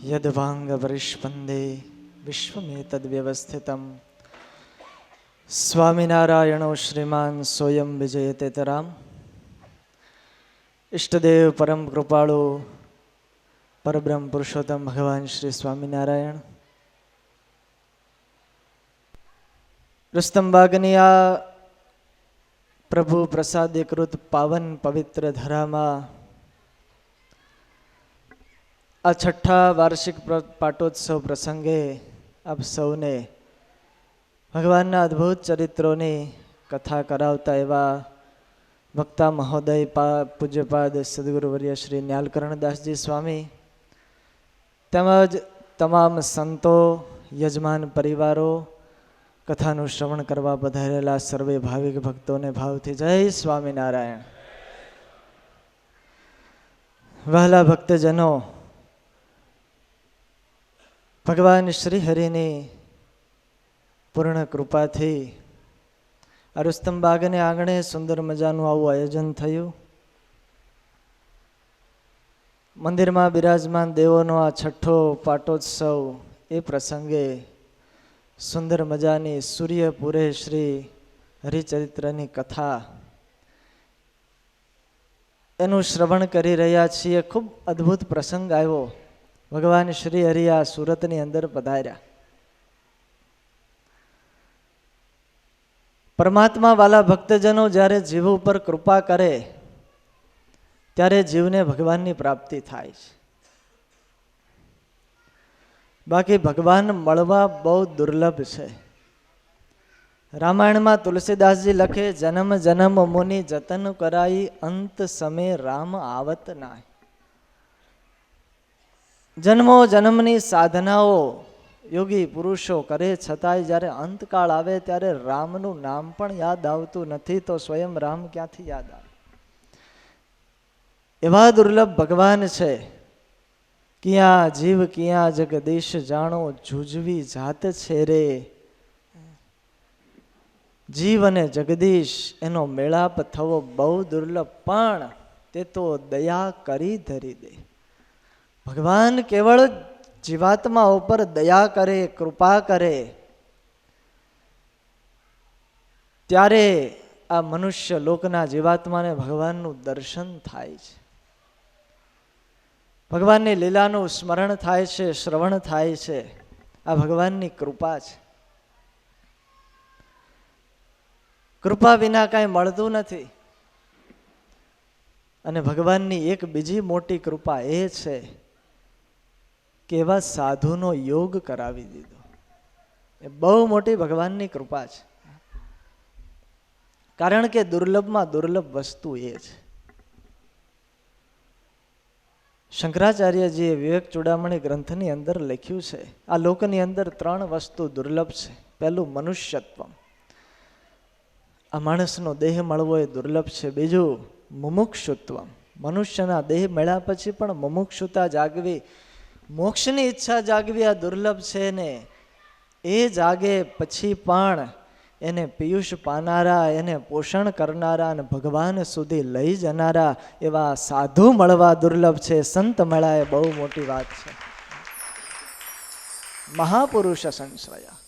યદભાંગપરિષ્પંદે વિશ્વમેતદ્વ્યવસ્થિતમ સ્વામિનારાયણો શ્રીમાન સોયમ વિજયતેતરામ ઇષ્ટદેવ પરમ કૃપાળુ પરબ્રહ્મ પુરુષોત્તમ ભગવાન શ્રી સ્વામિનારાયણ રુસ્તમબાગની આ પ્રભુ પ્રસાદીકૃત પાવન પવિત્ર ધરામાં આ છઠ્ઠા વાર્ષિક પાટોત્સવ પ્રસંગે આપ સૌને ભગવાનના અદ્ભુત ચરિત્રોની કથા કરાવતા એવા વક્તા મહોદય પા, પૂજ્યપાદ સદગુરુવર્ય શ્રી ન્યાલકરણદાસજી સ્વામી તેમજ તમામ સંતો, યજમાન પરિવારો કથાનું શ્રવણ કરવા પધારેલા સર્વે ભાવિક ભક્તોને ભાવથી જય સ્વામિનારાયણ. વહાલા ભક્તજનો ભગવાન શ્રી હરિની પૂર્ણ કૃપાથી આ રુસ્તમ બાગને આંગણે સુંદર મજાનું આવું આયોજન થયું. મંદિરમાં બિરાજમાન દેવોનો આ છઠ્ઠો પાટોત્સવ એ પ્રસંગે સુંદર મજાની સૂર્યપુરે શ્રી હરિચરિત્રની કથા એનું શ્રવણ કરી રહ્યા છીએ. ખૂબ અદ્ભુત પ્રસંગ આવ્યો. ભગવાન શ્રી હરિયા સુરતની અંદર પધાર્યા. પરમાત્મા વાલા ભક્તજનો જ્યારે જીવ ઉપર કૃપા કરે, ત્યારે જીવને ભગવાનની પ્રાપ્તિ થાય છે. બાકી ભગવાન મળવા બહુ દુર્લભ છે. રામાયણમાં તુલસીદાસજી લખે, જન્મ જન્મ મુનિ જતન કરાઈ, અંત સમય રામ આવત નાય. જન્મો જન્મની સાધનાઓ યોગી પુરુષો કરે છતાંય જ્યારે અંતકાળ આવે ત્યારે રામનું નામ પણ યાદ આવતું નથી તો સ્વયં રામ ક્યાંથી યાદ આવે? એવા દુર્લભ ભગવાન છે. ક્યાં જીવ, ક્યાં જગદીશ જાણો, જુજવી જાત છે રે. જીવ અને જગદીશ એનો મેળાપ થવો બહુ દુર્લભ, પણ તે તો દયા કરી ધરી દે. ભગવાન કેવળ જીવાત્મા ઉપર દયા કરે, કૃપા કરે, ત્યારે આ મનુષ્ય લોકના જીવાત્માને ભગવાનનું દર્શન થાય છે. ભગવાનની લીલાનું સ્મરણ થાય છે, શ્રવણ થાય છે. આ ભગવાનની કૃપા છે. કૃપા વિના કાંઈ મળતું નથી. અને ભગવાનની એક બીજી મોટી કૃપા એ છે કે એવા સાધુનો યોગ કરાવી દીધો. એ બહુ મોટી ભગવાનની કૃપા છે. કારણ કે દુર્લભમાં દુર્લભ વસ્તુ એ છે શંકરાચાર્યજીએ વિવેક ચૂડામણી ગ્રંથની અંદર લખ્યું છે, આ લોકની અંદર ત્રણ વસ્તુ દુર્લભ છે. પહેલું મનુષ્યત્વ આ માણસનો દેહ મળવો એ દુર્લભ છે. બીજું મુમુક્ષુત્વ મનુષ્યના દેહ મળ્યા પછી પણ મુમુક્ષુતા જાગવી મોક્ષની ઈચ્છા જાગવી આ દુર્લભ છે ને, એ જાગે પછી પણ એને પિયુષ પાનારા, એને પોષણ કરનારા અને ભગવાન સુધી લઈ જનારા એવા સાધુ મળવા દુર્લભ છે. સંત મળા એ બહુ મોટી વાત છે. મહાપુરુષ સંશ્રયા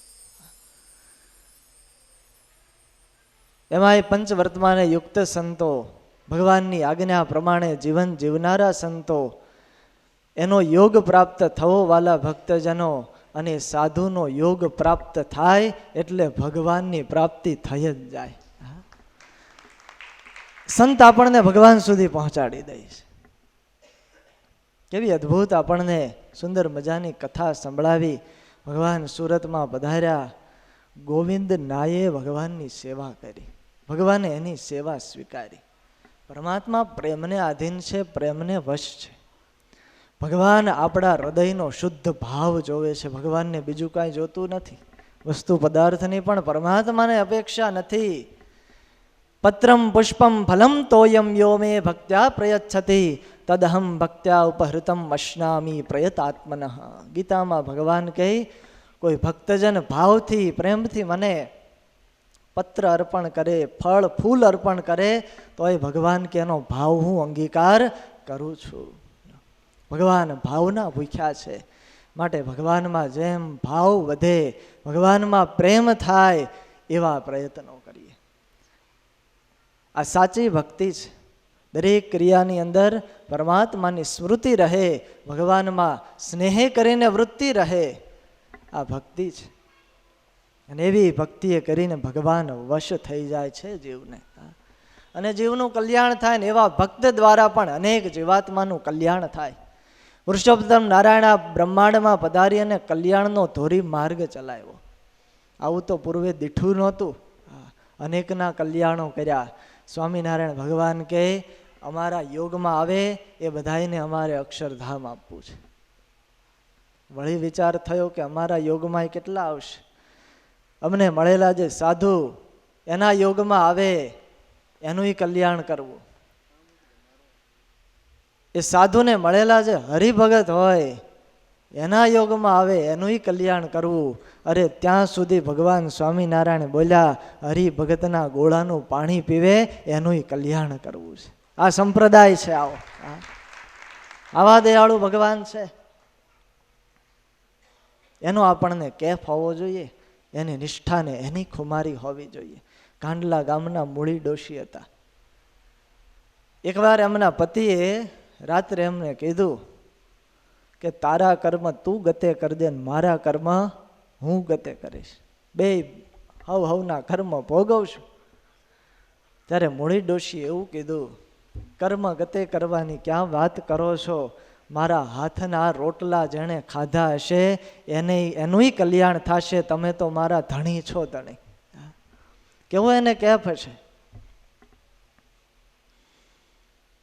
એમાં એ પંચવર્તમાને યુક્ત સંતો, ભગવાનની આજ્ઞા પ્રમાણે જીવન જીવનારા સંતો એનો યોગ પ્રાપ્ત થવો વાલા ભક્તજનો અને સાધુનો યોગ પ્રાપ્ત થાય એટલે ભગવાનની પ્રાપ્તિ થઈ જ જાય. સંત આપણને ભગવાન સુધી પહોંચાડી દે છે. કેવી અદ્ભુત આપણને સુંદર મજાની કથા સંભળાવી ભગવાન સુરતમાં પધાર્યા. ગોવિંદ નાયે ભગવાનની સેવા કરી. ભગવાને એની સેવા સ્વીકારી. પરમાત્મા પ્રેમને આધીન છે, પ્રેમને વશ છે. ભગવાન આપણા હૃદયનો શુદ્ધ ભાવ જોવે છે. ભગવાનને બીજું કાંઈ જોતું નથી. વસ્તુ પદાર્થની પણ પરમાત્માને અપેક્ષા નથી. પત્રમ પુષ્પમ ફલમ તોયમ યો મે ભક્ત્યા પ્રયચ્છતી. તદહમ ભક્ત્યા ઉપહૃતમ અશ્નામી પ્રયતાત્મન. ગીતામાં ભગવાન કહે, કોઈ ભક્તજન ભાવથી, પ્રેમથી મને પત્ર અર્પણ કરે, ફળ, ફૂલ અર્પણ કરે તો એ ભગવાન કે એનો ભાવ હું અંગીકાર કરું છું. ભગવાન ભાવના ભૂખ્યા છે. માટે ભગવાનમાં જેમ ભાવ વધે, ભગવાનમાં પ્રેમ થાય, એવા પ્રયત્નો કરીએ. આ સાચી ભક્તિ છે. દરેક ક્રિયાની અંદર પરમાત્માની સ્મૃતિ રહે, ભગવાનમાં સ્નેહ કરીને વૃત્તિ રહે. આ ભક્તિ છે. અને એવી ભક્તિએ કરીને ભગવાન વશ થઈ જાય છે જીવને. અને જીવનું કલ્યાણ થાય ને એવા ભક્ત દ્વારા પણ અનેક જીવાત્માનું કલ્યાણ થાય. પુરુષોત્તમ નારાયણ બ્રહ્માંડમાં પધારી અને કલ્યાણનો ધોરી માર્ગ ચલાવ્યો. આવું તો પૂર્વે દીઠું નહોતું. અનેકના કલ્યાણો કર્યા. સ્વામિનારાયણ ભગવાન કહે, અમારા યોગમાં આવે, એ બધાને અમારે અક્ષરધામ આપવું છે. વળી વિચાર થયો કે અમારા યોગમાં એ કેટલા આવશે? અમને મળેલા જે સાધુ, એના યોગમાં આવે, એનું કલ્યાણ કરવું. એ સાધુને મળેલા જે હરિભગત હોય, એના યોગમાં આવે એનું કલ્યાણ કરવું. અરે ત્યાં સુધી ભગવાન સ્વામિનારાયણ બોલ્યા, હરિભગતના ગોળાનું પાણી પીવે એનું કલ્યાણ કરવું છે. આ સંપ્રદાય છે આવો. આવા દયાળુ ભગવાન છે. એનો આપણને કેફ હોવો જોઈએ, એની નિષ્ઠાને એની ખુમારી હોવી જોઈએ. કાંડલા ગામના મૂળી ડોશી હતા. એકવાર એમના પતિએ રાત્રે એમને કીધું કે તારા કર્મ તું ગતે કરજે ને મારા કર્મ હું ગતે કરીશ. બે હવ હવના કર્મ ભોગવશું ત્યારે મૂળી ડોશીએ એવું કીધું કર્મ ગતે કરવાની ક્યાં વાત કરો છો? મારા હાથના રોટલા જેણે ખાધા હશે એને એનુંય કલ્યાણ થશે તમે તો મારા ધણી છો ધણી. કેવો એને કેફ હશે?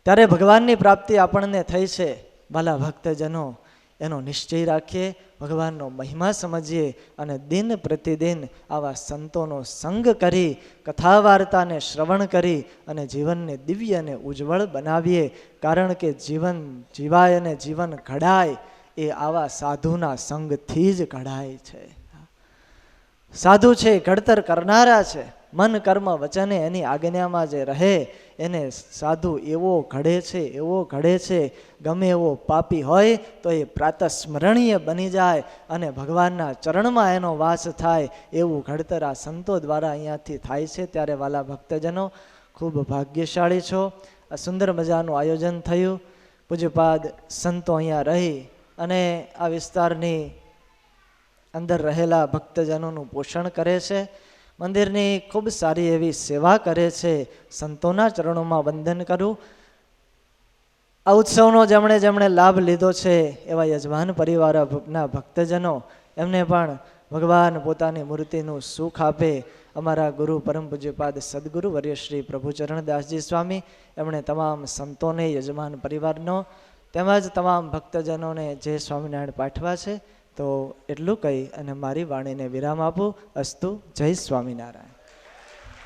ત્યારે ભગવાનની પ્રાપ્તિ આપણને થઈ છે. ભલા ભક્તજનો, એનો નિશ્ચય રાખીએ, ભગવાનનો મહિમા સમજીએ અને દિન પ્રતિદિન આવા સંતોનો સંગ કરી કથા વાર્તાને શ્રવણ કરી અને જીવનને દિવ્ય અને ઉજ્જવળ બનાવીએ. કારણ કે જીવન જીવાય અને જીવન ઘડાય, એ આવા સાધુના સંગથી જ ઘડાય છે. સાધુ છે ઘડતર કરનારા છે. મન કર્મ વચને એની આજ્ઞામાં જે રહે, એને સાધુ એવો ઘડે છે, એવો ઘડે છે, ગમે એવો પાપી હોય, તો એ પ્રાતઃ સ્મરણીય બની જાય અને ભગવાનના ચરણમાં એનો વાસ થાય, એવું ઘડતર આ સંતો દ્વારા અહીંયાથી થાય છે. ત્યારે વાલા ભક્તજનો ખૂબ ભાગ્યશાળી છો. આ સુંદર મજાનું આયોજન થયું. પૂજ્યપાદ સંતો અહીંયા રહી અને આ વિસ્તારની અંદર રહેલા ભક્તજનોનું પોષણ કરે છે. મંદિરની ખૂબ સારી એવી સેવા કરે છે. સંતોના ચરણોમાં વંદન કરું. આ ઉત્સવનો જેમણે જેમણે લાભ લીધો છે એવા યજમાન પરિવારના ભક્તજનો, એમને પણ ભગવાન પોતાની મૂર્તિનું સુખ આપે. અમારા ગુરુ પરમ પૂજ્યપાદ સદગુરુ વર્ય શ્રી પ્રભુચરણદાસજી સ્વામી, એમણે તમામ સંતોને, યજમાન પરિવારનો, તેમજ તમામ ભક્તજનોને જે સ્વામિનારાયણ પાઠવા છે. તો એટલું કહી અને મારી વાણીને વિરામ આપું. અસ્તુ જય સ્વામિનારાયણ.